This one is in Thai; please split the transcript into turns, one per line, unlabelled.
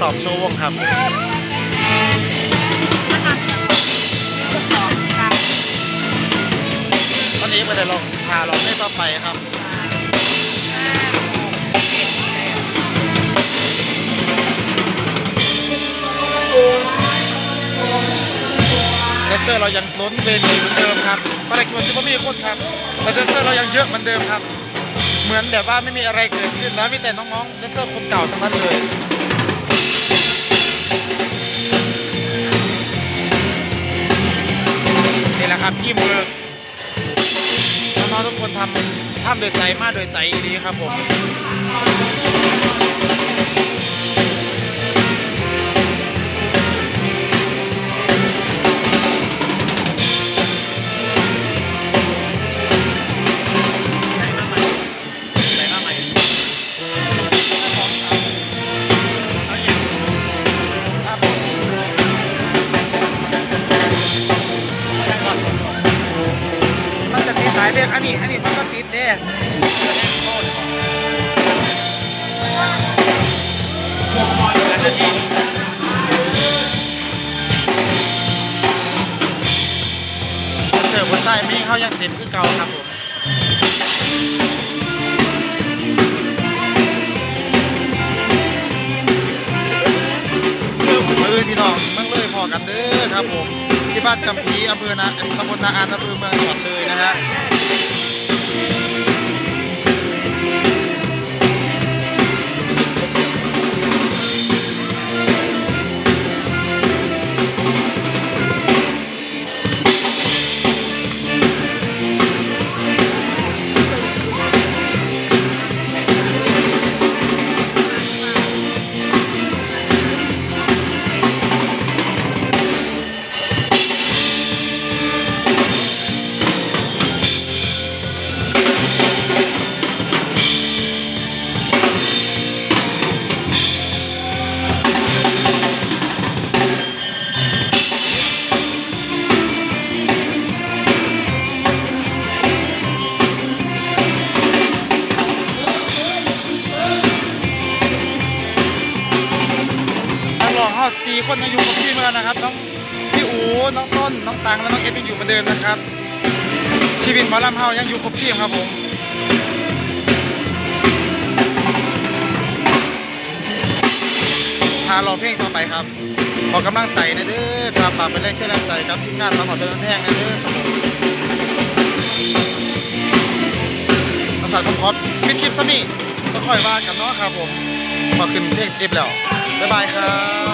สอบโชว์วงครับตอนนี้ไม่ได้ลองพาลองให้ต่อไปครับแดนเซอร์เรายังล้นเวทีเหมือนเดิมครับตอนแรกคิดว่าจะไม่มีคนครับแต่แดนเซอร์เรายังเยอะเหมือนเดิมครับ เหมือนแบบว่าไม่มีอะไรเกิดขึ้นแล้วมีแต่น้องๆแดนเซอร์คนเก่าทั้งนั้นเลย นี่แหละครับที่มือน้องๆทุกคนทำทำโดยใจมากโดยใจดีครับผม เดสายเบรกอันนี้ อันนี้มันก็ติดเด้เสิร์ฟบนไส้มีเขายังเต็มคือเก่าครับผม อครับผมที่บ้านกำพีอำเภอนาตำบลนาอานอำเภอเมืองจังหวัดเลยนะฮะ สี่คนยังอยู่กับพี่เหมือนกันนะครับน้องพี่อูน้องต้นน้องตังและน้องเอ็ดยังอยู่เหมือนเดิมนะครับ ชีวิตหมอลำเฮายังอยู่ครบทีมครับผมพารอเพลงต่อไปครับ ขอกำลังใจนะเด้อครับฝากเป็นแรงเชื่อแรงใจครับทีมงานสามหมอเป็นแพงนะเด้อครับผมประสานผมขอปิดคลิปซะนี่ก็ค่อยว่ากันเนาะครับผมพอขึ้นเพลงเอฟแล้ว บ๊ายบายครับ